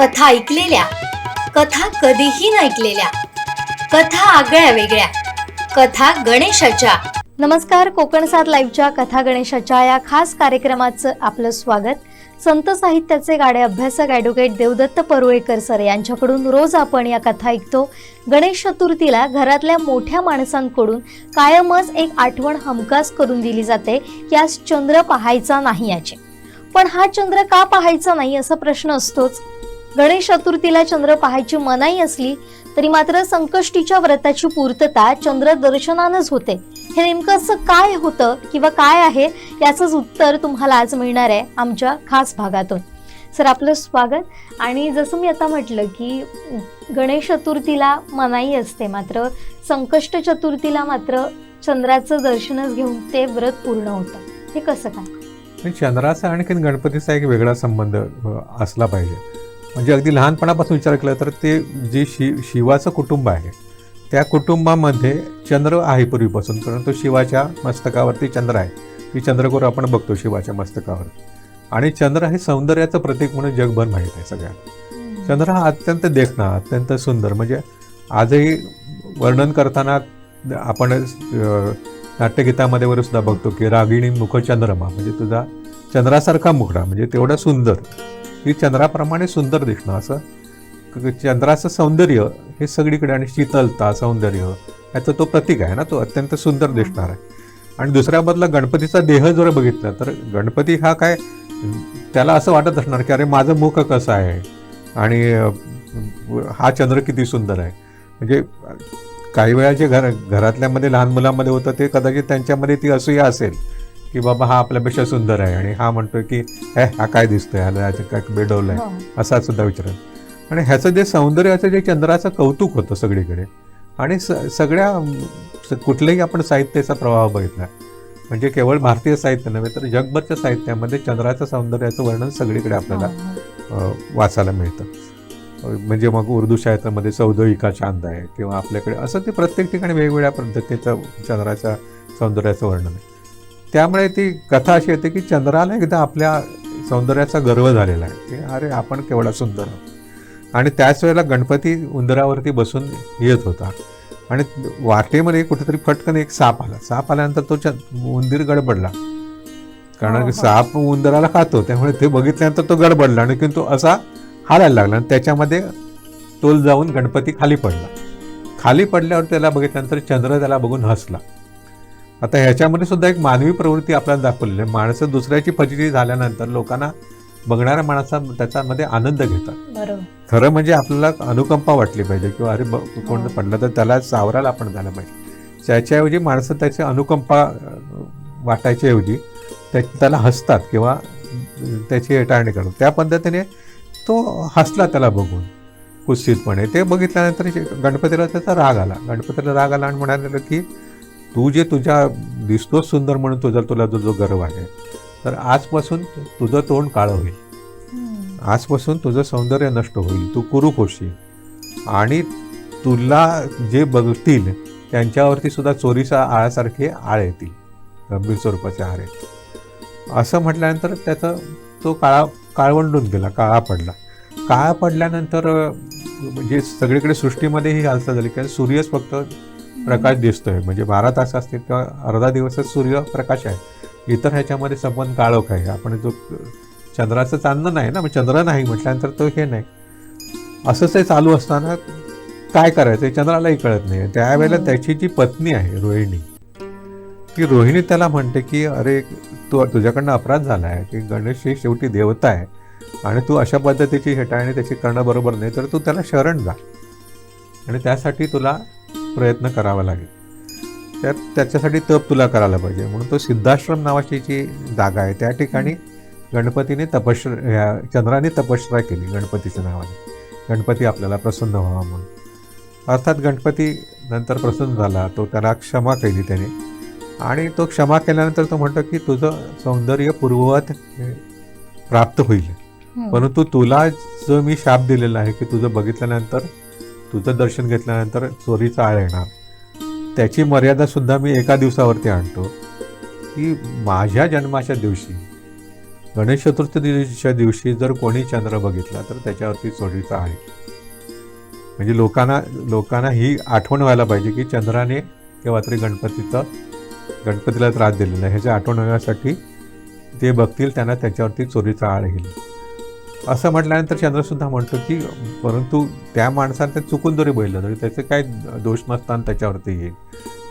कथा ऐकलेल्या कथा कधीही न ऐकलेल्या कथा आगळ्या वेगळ्या कथा गणेशाच्या. नमस्कार कोकण सात लाईव्हच्या कथा गणेशाच्या या खास कार्यक्रमाचं आपलं स्वागत. संत साहित्याचे गाडे अभ्यासक ॲडव्होकेट देवदत्त परुळेकर सर यांच्याकडून रोज आपण या कथा ऐकतो. गणेश चतुर्थीला घरातल्या मोठ्या माणसांकडून कायमच एक आठवण हमखास करून दिली जाते की आज चंद्र पाहायचा नाही याचे. पण हा चंद्र का पाहायचा नाही असा प्रश्न असतोच. गणेश चतुर्थीला चंद्र पाहायची मनाई असली तरी मात्र संकष्टीच्या व्रताची पूर्तता चंद्र दर्शनानच होते. हे नेमकं असं काय होतं किंवा काय आहे याचंच उत्तर तुम्हाला आज मिळणार आहे आमच्या खास भागातून. सर आपलं स्वागत. आणि जसं मी आता म्हटलं की गणेश चतुर्थीला मनाई असते मात्र संकष्ट चतुर्थीला मात्र चंद्राचं दर्शनच घेऊन ते व्रत पूर्ण होतं. हे कसं काय? चंद्राचा आणखीन गणपतीचा एक वेगळा संबंध असला पाहिजे. म्हणजे अगदी लहानपणापासून विचार केला तर ते जे शि शिवाचं कुटुंब आहे त्या कुटुंबामध्ये चंद्र आहे पूर्वीपासून परंतु शिवाच्या मस्तकावरती चंद्र आहे. ही चंद्रकोर आपण बघतो शिवाच्या मस्तकावर. आणि चंद्र हे सौंदर्याचं प्रतीक म्हणून जगभर माहीत आहे सगळ्यांना. चंद्र हा अत्यंत देखणा अत्यंत सुंदर म्हणजे आजही वर्णन करताना आपण नाट्यगीतामध्ये वगैरे सुद्धा बघतो की रागिणी मुख चंद्रमा म्हणजे तुझा चंद्रासारखा मुखडा म्हणजे तेवढा सुंदर. ही चंद्राप्रमाणे सुंदर दिसणं असं चंद्राचं सौंदर्य हे सगळीकडे आणि शीतलता सौंदर्य याचा तो प्रतीक आहे ना तो अत्यंत सुंदर दिसणार आहे. आणि दुसऱ्या बदला गणपतीचा देह जर बघितला तर गणपती हा काय त्याला असं वाटत असणार की अरे माझं मुख कसं आहे? आणि हा चंद्र किती सुंदर आहे? म्हणजे काही वेळा जे घर घरातल्यामध्ये लहान मुलांमध्ये होतं ते कदाचित त्यांच्यामध्ये ती असूया असेल. की बाबा हा आपल्यापेक्षा सुंदर आहे आणि हा म्हणतोय की हे हा काय दिसतोय? ह्याला याचं काय बेडवलं आहे हो. असा सुद्धा विचार आणि ह्याचं जे सौंदर्याचं जे चंद्राचं कौतुक होतं सगळीकडे आणि स सगळ्या कुठल्याही आपण साहित्याचा प्रभाव बघितला म्हणजे केवळ भारतीय साहित्य नव्हे तर जगभरच्या साहित्यामध्ये चंद्राचं सौंदर्याचं वर्णन सगळीकडे आपल्याला हो, अ, वाचायला मिळतं. म्हणजे मग उर्दू साहित्यामध्ये सौदई का चांद आहे किंवा आपल्याकडे असं ते प्रत्येक ठिकाणी वेगवेगळ्या पद्धतीचं चंद्राच्या सौंदर्याचं वर्णन आहे. त्यामुळे ती कथा अशी येते की चंद्राला एकदा आपल्या सौंदर्याचा गर्व झालेला आहे. की अरे आपण केवढा सुंदर आहोत. आणि त्याच वेळेला गणपती उंदरावरती बसून येत होता. आणि वाटेमध्ये कुठेतरी फटकन एक साप आला. साप आल्यानंतर तो उंदीर गडबडला. कारण की. साप उंदराला खातो. त्यामुळे ते बघितल्यानंतर तो गडबडला. आणि तो असा हालायला लागला. आणि त्याच्यामध्ये तोल जाऊन गणपती खाली पडला. खाली पडल्यावर त्याला बघितल्यानंतर चंद्र त्याला बघून हसला. आता ह्याच्यामध्ये सुद्धा एक मानवी प्रवृत्ती आपल्याला दाखवलेली आहे. माणसं दुसऱ्याची फजिती झाल्यानंतर लोकांना बघणाऱ्या माणसा त्याच्यामध्ये आनंद घेतात. खरं म्हणजे आपल्याला अनुकंपा वाटली पाहिजे किंवा अरे कोण हो. पडलं तर त्याला सावरायला आपण झालं पाहिजे. त्याच्याऐवजी माणसं त्याची अनुकंपा वाटायच्याऐवजी त्या त्याला हसतात किंवा त्याची हेटाळणी करतात. त्या पद्धतीने तो हसला त्याला बघून कुत्सितपणे ते बघितल्यानंतर गणपतीला त्याचा राग आला. गणपतीला राग आला आणि म्हणाले की तू जे तुझ्या दिसतोच सुंदर म्हणून तुझा तुला जो जो गर्व आहे तर आजपासून तुझं तोंड काळं होईल. आजपासून तुझं सौंदर्य नष्ट होईल. तू कुरूप होशील. आणि तुला जे बघतील त्यांच्यावरती सुद्धा चोरीचा आळासारखे आळ येतील. गंभीर स्वरूपाचे आळ येतील. असं म्हटल्यानंतर त्याचा तो काळा काळवंडून गेला काळा पडला. काळा पडल्यानंतर म्हणजे सगळीकडे सृष्टीमध्ये ही हालचाल झाली. कारण सूर्यच फक्त प्रकाश दिसतोय. म्हणजे बारा तास असतील किंवा अर्धा दिवसच सूर्य प्रकाश आहे. इतर ह्याच्यामध्ये संबंध काळोख आहे. आपण जो चंद्राचं चांदणं नाही ना मग चंद्र नाही म्हटल्यानंतर तो हे नाही. असंच हे चालू असताना काय करायचं? हे चंद्रालाही कळत नाही. त्यावेळेला. त्याची जी पत्नी आहे रोहिणी ती रोहिणी त्याला म्हणते की अरे तू तुझ्याकडनं अपराध झाला आहे की गणेश ही शेवटी देवता आहे आणि तू अशा पद्धतीची हेटाळणी त्याची करणं बरोबर नाही तर तू त्याला शरण जा. आणि त्यासाठी तुला प्रयत्न करावा लागेल. त्या त्याच्यासाठी तप तुला करायला पाहिजे. म्हणून तो सिद्धाश्रम नावाची जी जागा आहे त्या ठिकाणी गणपतीने तपश्र ह्या चंद्राने तपश्चर्या केली गणपतीच्या नावाने. गणपती आपल्याला प्रसन्न व्हावा म्हणून. अर्थात गणपती नंतर प्रसन्न झाला तो त्याला क्षमा केली त्याने. आणि तो क्षमा केल्यानंतर तो म्हणतो की तुझं सौंदर्य पूर्ववत प्राप्त होईल. परंतु तुला जो मी शाप दिलेला आहे की तुझं बघितल्यानंतर तुझं दर्शन घेतल्यानंतर चोरीचा आळ येणार. त्याची मर्यादासुद्धा मी एका दिवसावरती आणतो. की माझ्या जन्माच्या दिवशी. गणेश चतुर्थीच्या दिवशी जर कोणी चंद्र बघितला तर त्याच्यावरती चोरीचा आहे म्हणजे लोकांना लोकांना ही आठवण व्हायला पाहिजे की चंद्राने किंवा तरी गणपतीचं गणपतीला त्रास दिलेला आहे. ह्याची आठवण होण्यासाठी ते बघतील त्यांना त्याच्यावरती चोरीचा आळ येईल. असं म्हटल्यानंतर चंद्रसुद्धा म्हणतो की परंतु त्या माणसाने ते चुकून जरी बघितलं तरी त्याचे काय दोष नसताना त्याच्यावरती येईल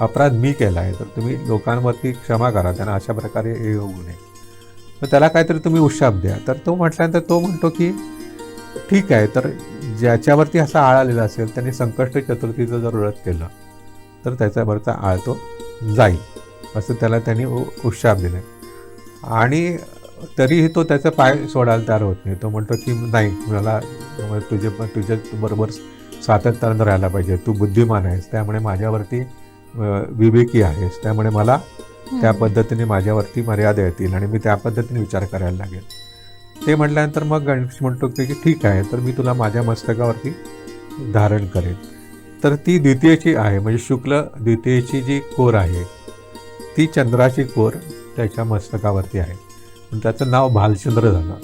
अपराध मी केला आहे. तर तुम्ही लोकांवरती क्षमा करा त्यांना अशा प्रकारे हे होऊ नये. तर त्याला काहीतरी तुम्ही उशाप द्या. तर तो म्हटल्यानंतर तो म्हणतो की ठीक आहे तर ज्याच्यावरती असा आळ आलेला असेल त्यांनी संकष्ट चतुर्थीचं जर व्रत केलं तर त्याच्यावरचा आळ तो जाईल. असं त्याला त्यांनी उ- उशाप दिले. आणि तरीही तो त्याचा पाय सोडायला तयार होत नाही. तो म्हणतो की नाही मला तुझे तुझ्या बरोबर सातत्यानं राहायला पाहिजे. तू बुद्धिमान आहेस. त्यामुळे माझ्यावरती विवेकी आहेस. त्यामुळे मला त्या पद्धतीने माझ्यावरती मर्यादा येतील आणि मी त्या पद्धतीने विचार करायला लागेल. ते म्हटल्यानंतर मग गणेश म्हणतो की ठीक आहे तर मी तुला माझ्या मस्तकावरती धारण करेन. तर ती द्वितीयची आहे म्हणजे शुक्ल द्वितीयची जी कोर आहे ती चंद्राची कोर त्याच्या मस्तकावरती आहे. पण त्याचं नाव भालचंद्र झालं.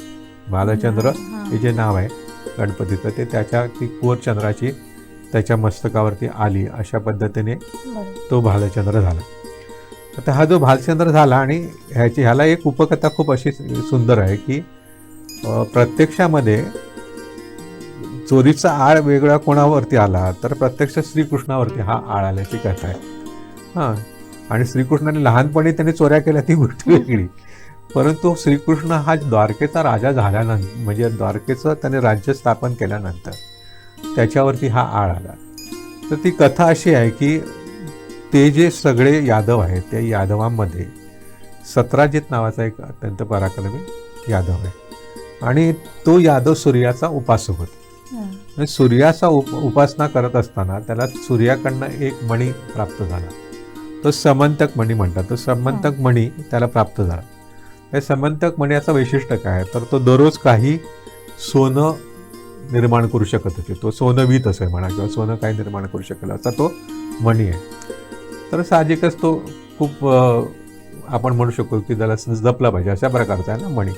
भालचंद्र हे जे नाव आहे गणपतीचं ते त्याच्या ती कोर चंद्राची त्याच्या मस्तकावरती आली अशा पद्धतीने. तो भालचंद्र झाला. आता हा जो भालचंद्र झाला आणि ह्याची ह्याला एक उपकथा खूप अशी सुंदर आहे की प्रत्यक्षामध्ये चोरीचा आळ वेगळा कोणावरती आला तर प्रत्यक्ष श्रीकृष्णावरती हा आळ आल्याची कथा आहे. हां. आणि श्रीकृष्णाने लहानपणी त्याने चोऱ्या केल्या ती गोष्ट वेगळी. परंतु श्रीकृष्ण हा द्वारकेचा राजा झाल्यानंतर म्हणजे द्वारकेचं त्याने राज्य स्थापन केल्यानंतर त्याच्यावरती हा आळ आला. तर ती कथा अशी आहे की ते जे सगळे यादव आहेत त्या यादवांमध्ये सत्राजित नावाचा एक अत्यंत पराक्रमी यादव आहे. आणि तो यादव सूर्याचा उपासक होता. आणि सूर्याचा उप उपासना करत असताना त्याला सूर्याकडनं एक मणी प्राप्त झाला. तो समंतक मणी म्हणतात. तो समंतक मणी त्याला प्राप्त झाला. हे समंतक म्हणण्याचं वैशिष्ट्य काय? आहे? तर तो दररोज काही सोनं निर्माण करू शकत होते तो सोनवीत असं म्हणा किंवा सोनं काही निर्माण करू शकेल असा तो मणी आहे. तर साहजिकच तो खूप आपण म्हणू शकतो की त्याला जपला पाहिजे अशा प्रकारचा आहे ना मणी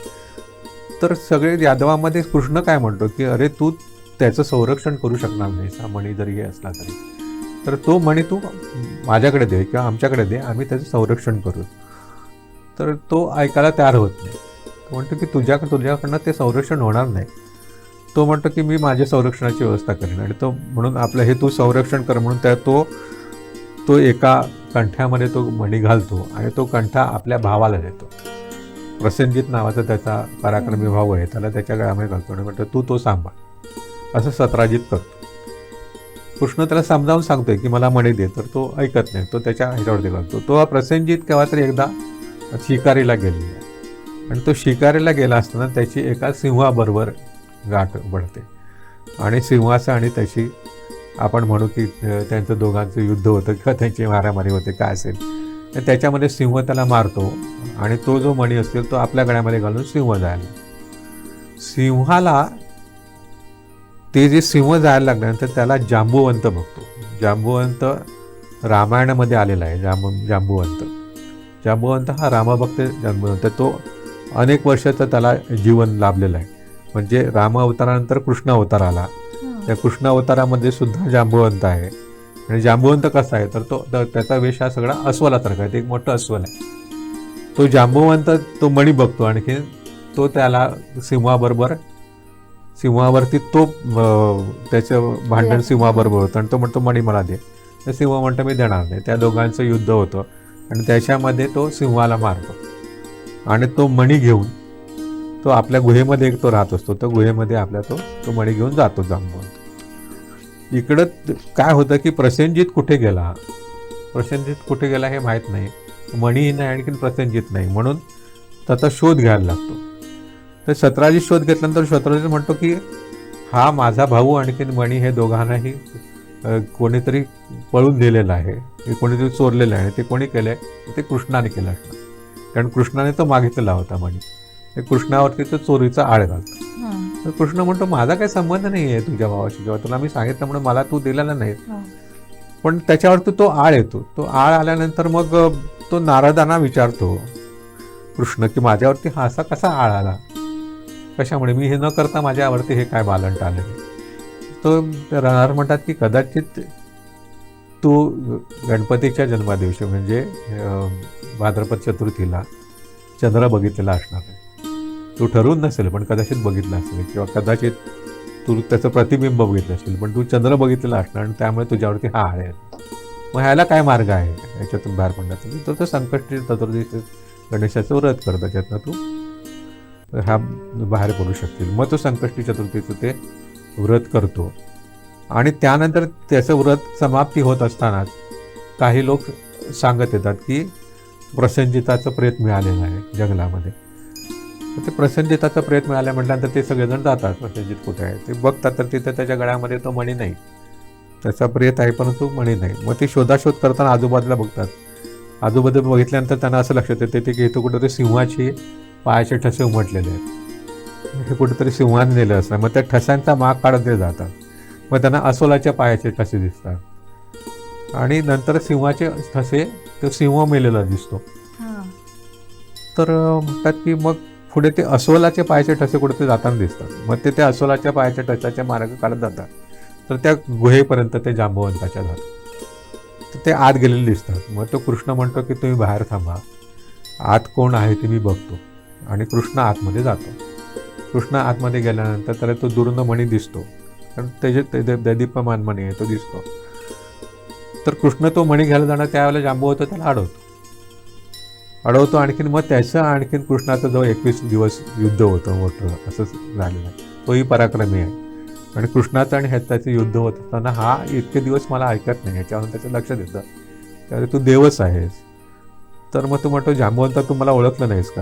तर सगळे यादवामध्ये कृष्ण काय म्हणतो की अरे तू त्याचं संरक्षण करू शकणार नाही हा मणी जरी हे असला तरी. तर तो मणी तू माझ्याकडे दे किंवा आमच्याकडे दे आम्ही त्याचं संरक्षण करू. तर तो ऐकायला तयार होत नाही. तो म्हणतो की तुझ्याकडे तुझ्याकडनं ते संरक्षण होणार नाही. तो म्हणतो की मी माझ्या संरक्षणाची व्यवस्था करेन. आणि तो म्हणून आपलं हे तू संरक्षण कर म्हणून त्या तो तो एका कंठ्यामध्ये तो मणी घालतो आणि तो कंठा आपल्या भावाला देतो. प्रसेनजित नावाचा त्याचा पराक्रमी भाऊ आहे. त्याला त्याच्या गळ्यामध्ये घालतो आणि म्हणतो तू तो सांभाळ. असं सत्राजित करतो. कृष्ण त्याला समजावून सांगतोय की मला मणी दे. तर तो ऐकत नाही. तो त्याच्या ह्याच्यावरती घालतो. तो हा प्रसेनजित केव्हा तरी एकदा शिकारीला गेलेला आहे आणि तो शिकारीला गेला असताना त्याची एका सिंहाबरोबर गाठ पडते आणि सिंहाचं आणि त्याची आपण म्हणू की त्यांचं दोघांचं युद्ध होतं किंवा त्यांची मारामारी होते काय असेल. तर त्याच्यामध्ये सिंह त्याला मारतो आणि तो जो मणी असेल तो आपल्या गळ्यामध्ये घालून सिंह जायला सिंहाला ते जे सिंह जायला लागल्यानंतर त्याला जांबुवंत बघतो. जांबुवंत रामायणामध्ये आलेला आहे जांबू जांबुवंत. जांबुवंत हा रामभक्त जांबुवंत तो अनेक वर्षाचा त्याला जीवन लाभलेलं आहे. म्हणजे राम अवतारानंतर कृष्ण अवतार आला. त्या कृष्ण अवतारामध्ये सुद्धा जांबुवंत आहे. आणि जांबुवंत कसा आहे? तर तो त्याचा वेश हा सगळा अस्वलासारखा आहे. ते एक मोठं अस्वल आहे. तो जांबुवंत तो मणी बघतो. आणखी तो त्याला सिंहाबरोबर सिंहावरती तो त्याचं भांडण. सिंहाबरोबर होतं. आणि तो म्हणतो मणी मला दे. तर सिंह म्हणतो मी देणार नाही. त्या दोघांचं युद्ध होतं. आणि त्याच्यामध्ये तो सिंहाला मारतो. आणि तो मणी घेऊन तो आपल्या गुहेमध्ये एक तो राहत असतो. तर गुहेमध्ये आपल्या तो तो मणी घेऊन जातो जांबवंत इकडं काय होतं की प्रसेनजित कुठे गेला? प्रसेनजित कुठे गेला हे माहीत नाही. मणीही नाही आणखीन प्रसेनजित नाही. म्हणून त्याचा शोध घ्यायला लागतो. तर सतराजित शोध घेतल्यानंतर सतराजित म्हणतो की हा माझा भाऊ आणखीन मणी हे दोघांनाही कोणीतरी पळून दिलेलं आहे हे कोणीतरी चोरलेलं आहे ते कोणी केलं आहे ते कृष्णाने केलं असणार कारण कृष्णाने तो मागितलेला होता मणी ते कृष्णावरती तो चोरीचा आळ घालतो. तर कृष्ण म्हणतो माझा काही संबंध नाही आहे तुझ्या भावाशी. किंवा तुला मी सांगितलं म्हणून मला तू दिलेला नाही. पण त्याच्यावरती तो आळ येतो. तो आळ आल्यानंतर मग तो नारदांना विचारतो कृष्ण की माझ्यावरती हा असा कसा आळ आला? कशामुळे? मी हे न करता माझ्यावरती हे काय बालंट आलं तो राहणार म्हणतात की कदाचित तू गणपतीच्या जन्मादिवशी म्हणजे भाद्रपद चतुर्थीला चंद्र बघितलेला असणार आहे. तू ठरवून नसेल पण कदाचित बघितला असेल किंवा कदाचित तू त्याचं प्रतिबिंब बघितलं असेल पण तू चंद्र बघितलेला असणार आणि त्यामुळे तुझ्यावरती हा आहे. मग ह्याला काय मार्ग आहे? याच्यातून बाहेर पडण्याचा. म्हणजे तर तो संकष्टी चतुर्थी गणेशाचं व्रत कर त्याच्यातनं तू ह्या बाहेर पडू शकतील. मग तो संकष्टी चतुर्थीचं ते व्रत करतो. आणि त्यानंतर त्याचं व्रत समाप्ती होत असतानाच काही लोक सांगत येतात की प्रसंजिताचं प्रेत मिळालेलं आहे जंगलामध्ये. ते प्रसंजिताचं प्रेत मिळालं म्हटल्यानंतर ते सगळेजण जातात. प्रसंजित कुठे आहे? ते बघतात तर तिथे त्याच्या गळ्यामध्ये तो मणी नाही. त्याचा प्रेत आहे परंतु मणी नाही. मग ते शोधाशोध करताना आजूबाजूला बघतात. आजूबाजूला बघितल्यानंतर त्यांना असं लक्षात येते की इथं कुठेतरी सिंहाची पायाचे ठसे उमटलेले आहेत. हे कुठेतरी सिंहाने नेलं असणार. मग त्या ठसांचा माग काढत ते जातात. मग त्यांना अस्वलाच्या पायाचे ठसे दिसतात. आणि नंतर सिंहाचे ठसे तो सिंह मेलेला दिसतो. तर म्हणतात की मग पुढे ते अस्वलाचे पायाचे ठसे कुठे जाताना दिसतात. मग ते त्या अस्वलाच्या पायाच्या ठशाचे मार्ग काढत जातात. तर त्या गुहेपर्यंत ते जांबवंताच्या जातात तर ते आत गेलेले दिसतात. मग तो कृष्ण म्हणतो की तुम्ही बाहेर थांबा. आत कोण आहे ते मी बघतो. आणि कृष्ण आतमध्ये जातो. कृष्ण आतमध्ये गेल्यानंतर त्याला तो दुर्नमणी दिसतो. कारण त्याचे ते दे- मणी आहे तो दिसतो. तर कृष्ण तो मणी घ्यायला जाणार त्यावेळेला जांबवतो त्याला अडवतो. अडवतो आणखीन मग त्याचं आणखीन कृष्णाचं जो एकवीस दिवस युद्ध होतं मोठं असं झालेलं आहे. तोही पराक्रमी आहे. आणि कृष्णाचं आणि ह्याचं युद्ध होत असताना हा इतके दिवस मला ऐकत नाही याच्यावरून त्याचं लक्ष देतं. त्यावेळी तू देवच आहेस. तर मग तू म्हणतो जांबवंता तू मला ओळखलं नाहीस का?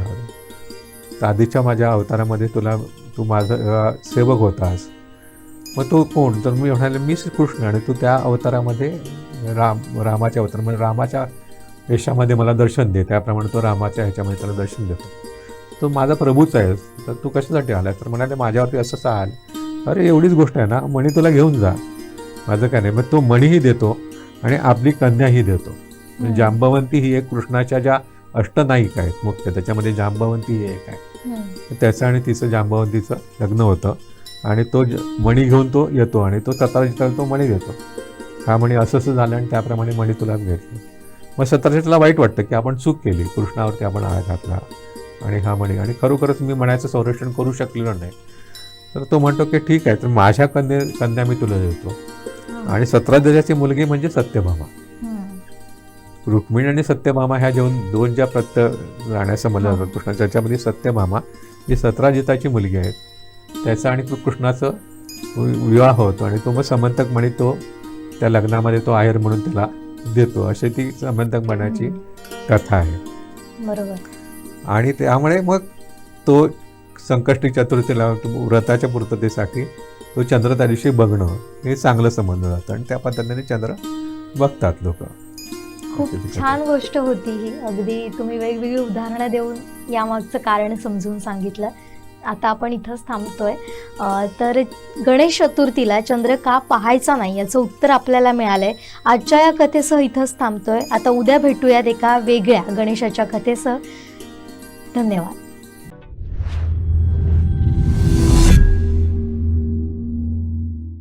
आधीच्या माझ्या अवतारामध्ये तुला तू माझा सेवक होतास. मग तो कोण? तर मी म्हणाले मीच कृष्ण. आणि तू त्या अवतारामध्ये राम रामाच्या अवतार म्हणजे रामाच्या वेशामध्ये मला दर्शन दे. त्याप्रमाणे तो रामाच्या ह्याच्यामध्ये त्याला दर्शन देतो. तो माझा प्रभूच आहे. तर तू कशासाठी आला तर म्हणाले माझ्यावरती असंच आल अरे एवढीच गोष्ट आहे ना? मणी तुला घेऊन जा. माझं काय नाही. मग तो मणीही देतो आणि आपली कन्याही देतो. जांबवंती ही एक कृष्णाच्या ज्या अष्टनायिका आहेत मुख्य. त्याच्यामध्ये जांबवंती ही एक आहे. त्याचं आणि तिचं जांबवंतीचं लग्न होतं. आणि तो मणी घेऊन तो येतो आणि तो सतराजिताला तो मणी देतो हा मणी असं असं झालं आणि त्याप्रमाणे मणी तुला घेतलं मग सतराजिताला वाईट वाटतं की आपण चूक केली. कृष्णावरती आपण आळ घातला आणि हा मणी. आणि खरोखरच मी मण्याचं संरक्षण करू शकलेलो नाही. तर तो म्हणतो की ठीक आहे तर माझ्या कन्या कन्या मी तुला देतो. आणि सतराध्याची मुलगी म्हणजे सत्यभामा. रुक्मिणी आणि सत्यभामा ह्या जेवण दोन ज्या प्रत्य समजल्या हा. जातात कृष्णाच्या त्याच्यामध्ये सत्यभामा जी सतराजिताची मुलगी आहे त्याचा आणि कृष्णाचं विवाह होतो आणि तो मग समंतक म्हणे तो त्या लग्नामध्ये तो आहेर म्हणून त्याला देतो. अशी ती समंतक म्हणाची कथा आहे. बरोबर. आणि त्यामुळे मग तो संकष्टी चतुर्थीला व्रताच्या पूर्ततेसाठी तो चंद्र त्या दिवशी बघणं हे चांगलं समजलं जातं आणि त्या पद्धतीने चंद्र बघतात लोक. खूप छान गोष्ट होती ही. अगदी तुम्ही वेगवेगळी उदाहरणं देऊन यामागचं कारण समजून सांगितलं. आता आपण इथंच थांबतोय. तर गणेश चतुर्थीला चंद्र का पाहायचा नाही याचं उत्तर आपल्याला मिळालंय. आजच्या या कथेसह इथंच थांबतोय. आता उद्या भेटूयात एका वेगळ्या गणेशाच्या कथेसह. धन्यवाद.